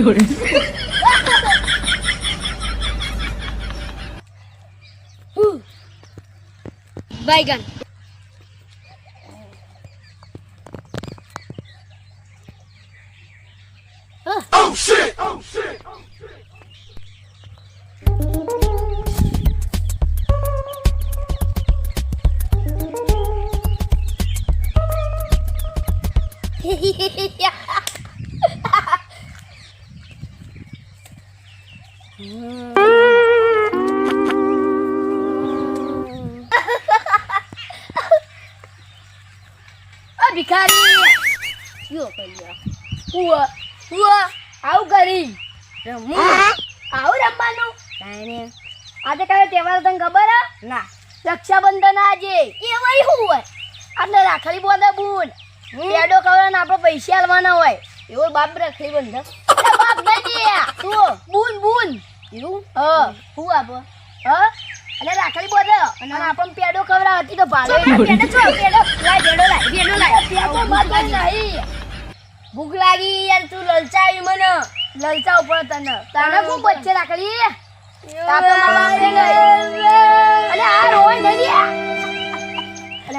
有人。বাইগান uh. uh. Oh shit! Oh shit! Oh shit! yeah. ભિખારી. યો કલ્યા ઉવા ઉવા આવું કરી. રમવું? આવું રમવાનું? કાંઈ આજે કાલે તહેવાર તને ખબર હે? ના. રક્ષાબંધન આજે. એ વળી શું હોય? આટલે રાખડી બોલે બૂન. પેડો કવરાને આપણે પૈસા આલવાના હોય. એવો બાપ રાખડી બંધ. બાપ નહીં તું બૂન બૂન. એવું? હ. હું આપો? હ? અને રાખડી બોલે. અને આપણ પેડો કવરા હતી તો ભાડો પેડો છો? પેડો લાય પેડો લાય પેડો લાય. પેડો મત નહીં. ભૂખ લાગી યાર તું લલચાવી મને. લલચાવ ઉપર તને. તને શું બચ્ચે રાખડી? અલે આ રોય નહીં લ્યા.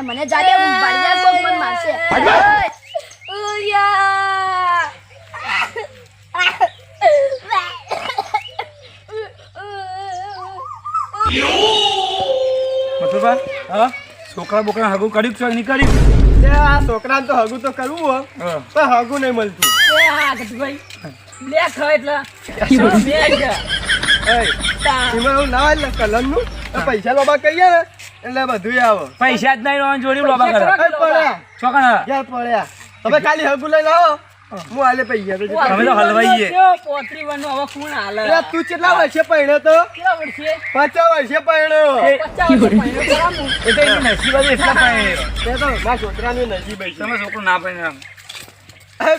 મને જાડે બાળી જાય કોક મને મારશે. ઉયા. હા? છોકરા બોકરા હગું કર્યું છે કે નહીં કર્યું? આ છોકરાને તો હગું તો કરવું હો હા. પણ હગું નહીં મળતું. એ હા ભાઈ લે ખાય એટલે શું બે છે એય, એમાં એવું ના હોય ને કલરનું પૈસા લોબા કહીએ ને એટલે બધું આવે. પૈસા જ નહીં જોડી લોબા કરે. પડ્યા. પડ્યા? તમે ખાલી હગું લઈ આવો. કેટલા વર્ષે પહેણ્યો તો? કેટલા વર્ષે? 50 વર્ષે પહેણ્યો 50 વર્ષે તમે છોકરો ના પહેણ્યો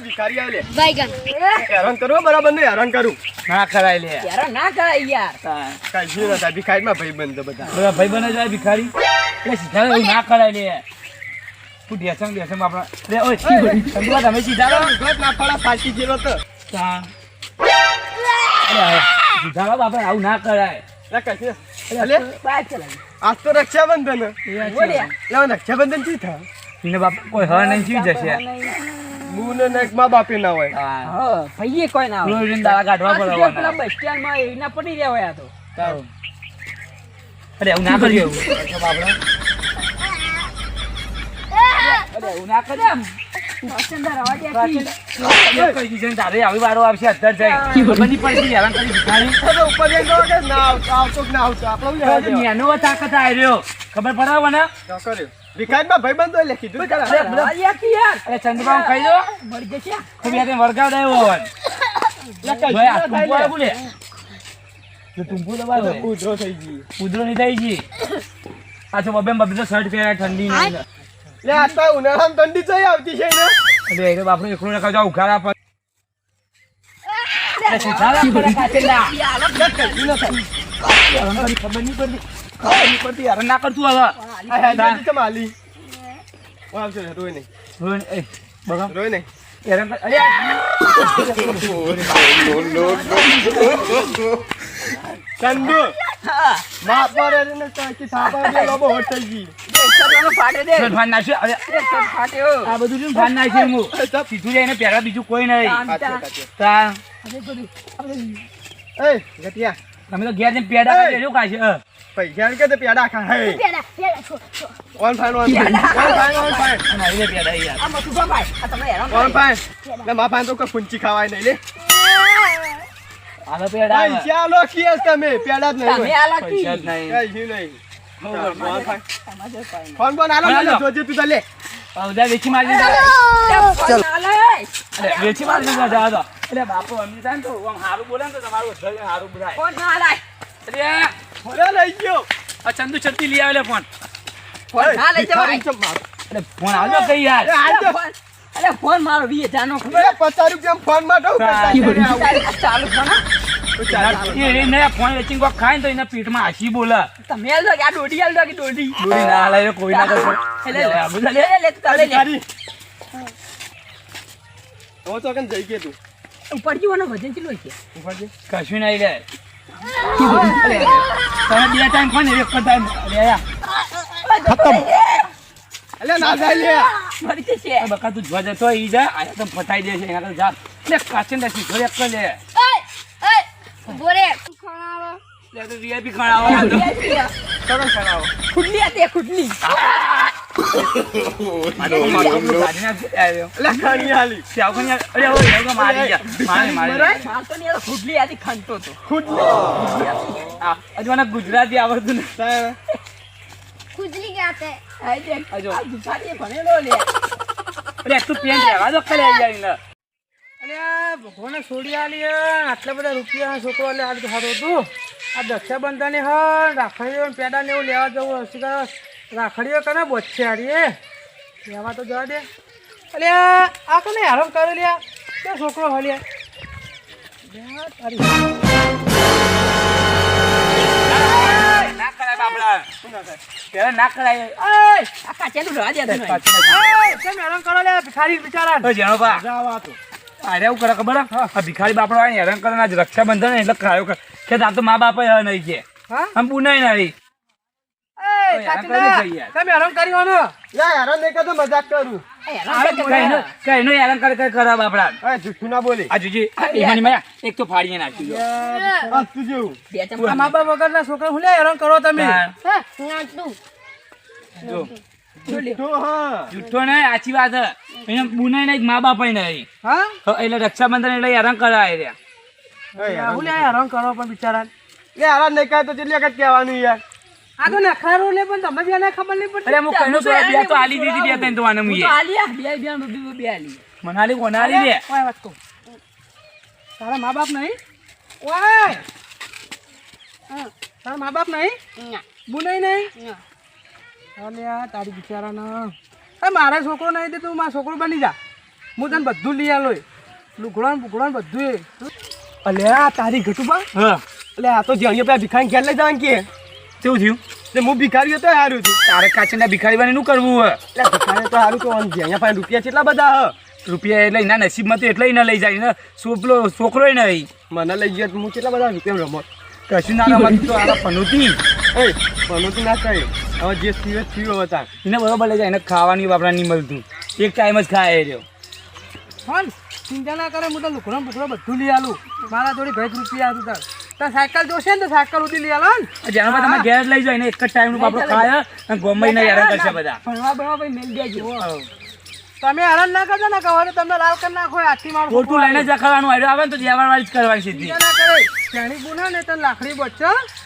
ભિખારી આલે. બરાબર ને હેરાન કરું. ના કરાય લે. હેરાન ના કરાય કાઈ જીરો ભિખારી માં ભાઈ બંધ. બધા ભાઈ બને જાય ભિખારી. એટલે ના કરાય લે. તું ઢેસણ ઢેસણ આપણા લે ઓય ચંદુભા તમે સીધા રહો. ગુજરાત ના પાડા ફાટી ગયેલો તો. હવે, સીધા રહો આપણે આવું ના કરાય. લે કશે. અલે, આજ તો રક્ષાબંધન. રક્ષાબંધન શું થાય? ને બાપ કોઈ હા નહીં જીવી જશે. બુન ને એક મા બાપે ના હોય. હા. હા ભાઈએ કોઈ ના હોય. દાડા કાઢવા પડે પેલા બસ સ્ટેન્ડમાં એના પડી રહ્યા હોય આ તો. અરે હું ના કર્યું એવું કરી દેવા? ખબર. એટલે કીધું યાર ચંદ્રબાબુ દો મળી જશે ખૂબ હોય. ના જો લે. થઈ ગઈ. કૂતરો નહીં થઈ ગઈ આ તો બબે બબે શર્ટ પહેરાય ઠંડી નહીં લે આ તો ઉનાળામાં ઠંડી જઈ આવતી છે ને? એટલે તો બાપનું એકલું રખાવ જાવ ઉઘાડા પર. ના થાય. હેરાન કરી ખબર નહીં પડતી. ખબર નહીં પડતી. હેરાન ના કરતું હવે. એ, ચંદુ બાપ મારે થાપા લોબો હોટલ થઈ બીજું કોઈ નહીં. તમે તો ઘેર જઈને પેડા એ! ખાઈ કાશે. પૈસા ને કે પેડા ખા. હે પેડા પેડા છો છો. ઓન ફાઈન ઓન ફાઈન ઓન ફાઈન ઓન ફાઈન અને લે પેડા યાર. આ મથુભા ભાઈ આ તમે હેરાન ઓન ફાઈન લે મા ફાઈન તો કોઈ ફૂંચી ખાવાય નહીં લે. આ તો પેડા. પૈસા લો તમે. પેડા જ નહીં તમે હોય. આ પૈસા જ નહીં. કઈ નહીં. ફોન બોન આલો જોજે તું લે આ વેચી મારી. ચલ અરે, વેચી મારી દીધા જા એટલે બાપો અમી થાય તો આમ હારું બોલે તો તમારું વધારે હારું બોલાય. ફોન ના લાય અરે, ફોન લઈ ગયો આ ચંદુ છત્તી લઈ આવેલે ફોન ફોન ના લઈ ભિખારી અરે ફોન આવજો કઈ યાર ફોન અરે ફોન મારો વીએ જાનો ખબર અરે પચાસ રૂપિયા ફોનમાં ચાલુ ફોન ફોન વેચીને કોક ખાય ને તો એના પેટમાં હાસી બોલે. તમે હાલ દો કે આ દોડી હાલ દો કે દોડી દોરી ના હાલે કોઈ ના કરશે. લે, લે, લે લે લે તું તારે લે. ભિખારી. તો કન જઈ ગયો તું? ઉપર જીવો વજન કેટલું છે? ઉપર કશું નહીં લે. તમે બે ટાઈમ કોને એક ટાઈમ. આ. અલે ના જાય લે. મરી જશે. બકા તું જોવા જતો ઈ જા આ તો ફટાઈ દે છે એના કરતા જા. લે કાચન દે ઘરે લે. ઓય ઊભો રે ખાણાવો લે તો વીઆઈપી ખાણાવો ખુડલી ખુડલી ગુજરાતી આવડતું ને ખુજલી ગયા તે? ભિખારીએ ભણેલો લે. તું પેન્ટ લેવા દો કલે જાય આ ભગવાને છોડી આલી આટલા બધા રૂપિયા છોકરો એટલે આ સારું હતું. આ દક્ષાબંધને હ રાખડીઓ ને પેડા ને એવું લેવા જવું હશે કે રાખડીઓ કને બોચશે હારી એ લેવા તો જવા દે. અલ્યા આ કને હેરાન કરે લ્યા? બે છોકરો હલ્યા ના કરાય બાપડા પેલા ના કરાય. ઓય આ કાચેલું રહેવા દે તું કેમ હેરાન કરો લ્યા? ભિખારી બિચારા. જેનો બા જાવા તો. એવું કરે ખબર આ ભિખારી બાપડો આ હેરાન કરે ને આજ રક્ષાબંધન એટલે ખાયો કરે કે તાર તો મા બાપ નહીં કે આમ પુનાય નહીં હેરાન કરી હેરાન નહીં કરતો મજાક કઈ નો કઈ હેરાન કરે કરે કરે બાપડા. જુઠ્ઠું ના બોલે. આ જોજી એમાંની માયા એક તો ફાડીને નાખી દો. આ તું જેવું? બે મા બાપ વગરના છોકરા હું લે હેરાન કરો તમે? તાણ. હા? નાટું જો. જુઠ્ઠું નહીં આછી વાત હે એને બુનાઈ નહીં મા બાપ નહીં. હા? એટલે રક્ષાબંધન એટલે હેરાન કરાય રહ્યા. એ હું લે હેરાન કરો પણ બિચારા લે હેરાન નહીં કહે તો જેટલી વખત કહેવાનું યાર? આ તો નખરારું ને પણ તમને બી ખબર નહીં પડતી. અરે હું કઈનો તો બે તો આલી દીધી બે ત્રણ તો આને હું આલી આ, બે બે બે બે બે આલી. મનાલી કોનાલી દે? ઓય વાત કહું. તારા મા બાપ નહીં? ઓય! હા, તારા મા બાપ નહીં? બુનાઈ નહીં? અલે આ તારી બિચારાના. એ મારા છોકરો નહીં દે તું મારા છોકરો બની જા. હું તને બધું લઈ આલો લુગડા બુગડો બધું અલે આ તારી ઘટુબા હા. એટલે આ તો જ્યાં પેલા ભિખારી ઘેર લઈ જવાનું કે. કેવું થયું? એટલે હું ભિખારી હતો હારું છું. તારે કાચંડા ભિખારી બની નું કરવું હોય એટલે ભિખારી તો હારું તો અહીંયા પાસે રૂપિયા કેટલા બધા હ. રૂપિયા એટલે એના નસીબમાં તો એટલે ના લઈ જાય ને. છોકરો છોકરો નહીં. મને લઈ ગયા તો હું કેટલા બધા રૂપિયા રમત. કશું ના રમત તો આ પનોતી એ પણ તું ના કહે હવે જે એ થયું હતા એને બરોબર લઈ જાય એને ખાવાની આપણા નહીં મળતું એક ટાઈમ જ ખાય રહ્યો. હા ચિંતા ના કરે હું તો લુગડો ને બધું લઈ આલું. મારા જોડે ઘરે રૂપિયા હતું તાર. તાર સાયકલ જોશે ને તો સાયકલ ઉધી લઈ આલો ને. જેનો તમે ઘેર લઈ જાય ને એક જ ટાઈમનું બાપડો ખાય અને ગોમઈ ને હેરાન કરશે બધા. ભણવા ભણવા ભાઈ મેલ દેજો. તમે હેરાન ના કરજો ને કહો તમને લાલ કરી નાખો એ મારું ખોટું લઈને જ ખાવાનું આવ્યો આવે ને તો દેવાળ વાળી જ કરવાની સીધી. ના કરે. ત્યાંની બુના ને તો લાકડી બચશે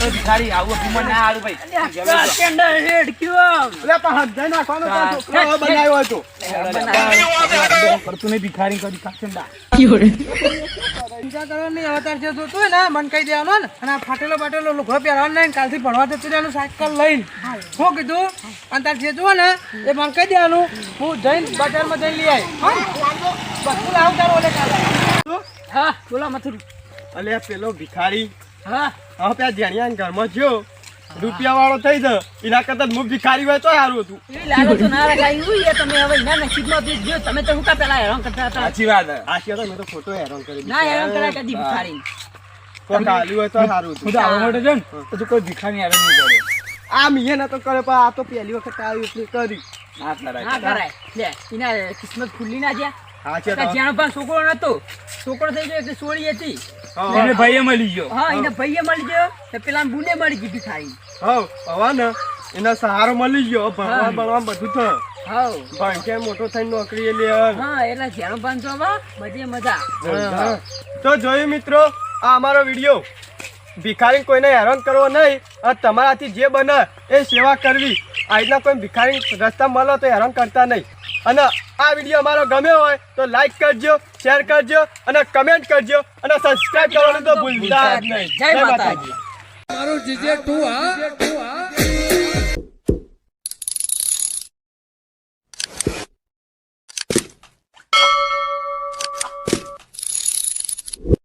તો ભિખારી આવું અપમાન ના હારું ભાઈ. ટેન્ડર રેડ કયો? એટલે પણ હાથ નાખવાનો છોકરો બનાવ્યો હતો. કરતું નહીં ભિખારી કરી કાચંડા ફાટેલો ફાટેલો લુગડો પહેરવાનો નહીં કાલથી ભણવા જતું રહેવાનું સાયકલ લઈને. શું કીધું? અને તાર જે જુઓ ને એ મન કહી દેવાનું હું જઈને બજારમાં જઈને લઈ આવી હા? બધું લાવું તારું ઓલે કાલે. હા બોલો મથુર અલે પેલો ભિખારી. હા. હવે પેલા જેણિયા ઘરમાં જ્યો. રૂપિયા વાળો થઈ જાય એના કરતા મુખ ભિખારી હોય તો સારું હતું. લાલો તો ના રખાય એવું એ તમે હવે ના નસીબમાં બી જો તમે તો હું કા પેલા હેરાન કરતા હતા? સાચી વાત હે. આ મેં તો ખોટો હેરાન કરી ના હેરાન કરાય કદી ભિખારી કોઈ કાલ્યું હોય તો સારું હું તો આવવા માટે છે તો તું કોઈ ભિખારી હેરાન નહીં કરે. આ મીએ નતો કરે પણ આ તો પહેલી વખત આવી એટલે કરી. ના કરાય. લે એના કિસ્મત ખુલ્લી ના જ્યાં. હા છે જ્યાં પણ છોકરો નતો. છોકરો થઈ ગયો એટલે સોળી હતી. હા, એને ભાઈએ મળી ગયો. હા એને ભાઈએ મળી ગયો તો પેલા બુને મળી ગઈ ખાઈ. હા હવા ને એનો સહારો મળી ગયો. ભણવા ભણવા બધું થયું હા. ભણ કે મોટો થઈને નોકરી લે હા એટલે જ્યાં પણ જો બધી મજા. હા, હા. તો જોયું મિત્રો આ અમારો વીડિયો. ભિખારી કોઈને હેરાન કરવો નહીં. અને તમારાથી જે બને એ સેવા કરવી. આ રીતના કોઈ ભિખારી રસ્તા મળો તો હેરાન કરતા નહીં. અને આ વીડિયો અમારો ગમ્યો હોય તો લાઈક કરજો શેર કરજો અને કમેન્ટ કરજો અને સબસ્ક્રાઇબ કરવાનું તો ભૂલતા જ જય માતાજી. મારું જીજે ટુ હા?